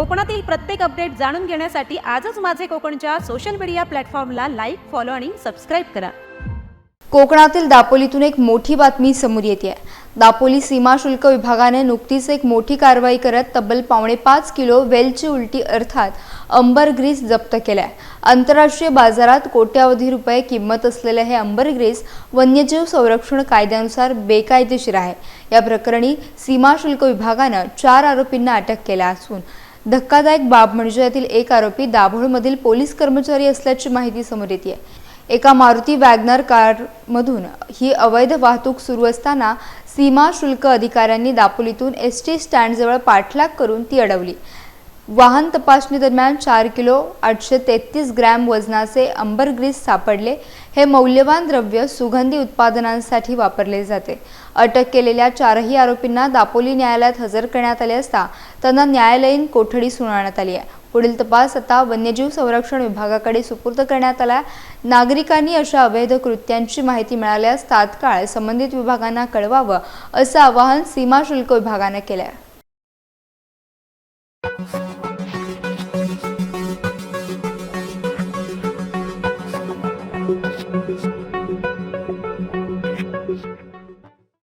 कोकणातील प्रत्येक अपडेट जाणून घेण्यासाठी आजच माझे कोकणच्या सोशल मीडिया प्लॅटफॉर्मला लाईक फॉलो आणि सबस्क्राईब करा. कोकणातील दापोलीतून एक मोठी बातमी समोर येते आहे दापोली सीमा शुल्क विभागाने नुकतीच एक मोठी कारवाई करत तब्बल पावणे पाच किलो वेलची उलटी अर्थात अंबर ग्रीस जप्त आहे आंतरराष्ट्रीय बाजारात कोट्यावधी रुपये किंमत असलेले हे अंबर ग्रीस वन्यजीव संरक्षण कायद्यानुसार बेकायदेशीर आहे. या प्रकरणी सीमा शुल्क विभागानं चार आरोपींना अटक केल्या असून धक्कादायक बाब म्हणजे यातील एक आरोपी दाभोळमधील पोलीस कर्मचारी असल्याची माहिती समोर येते एका मारुती वॅगनर कारमधून ही अवैध वाहतूक सुरू असताना सीमा शुल्क अधिकाऱ्यांनी दापोलीतून एस टी स्टँडजवळ पाठलाग करून ती अडवली. वाहन तपासणी दरम्यान चार किलो आठशे तेहतीस ग्रॅम वजनाचे अंबर ग्रीस सापडले. हे मौल्यवान द्रव्य सुगंधी उत्पादनांसाठी वापरले जाते. अटक केलेल्या चारही आरोपींना दापोली न्यायालयात हजर करण्यात आले असता त्यांना न्यायालयीन कोठडी सुनावण्यात आली आहे. पुढील तपास आता वन्यजीव संरक्षण विभागाकडे सुपूर्द करण्यात आला नागरिकांनी अशा अवैध कृत्यांची माहिती मिळाल्यास तात्काळ संबंधित विभागांना कळवावं असं आवाहन सीमा शुल्क विभागानं केलं आहे Thank you.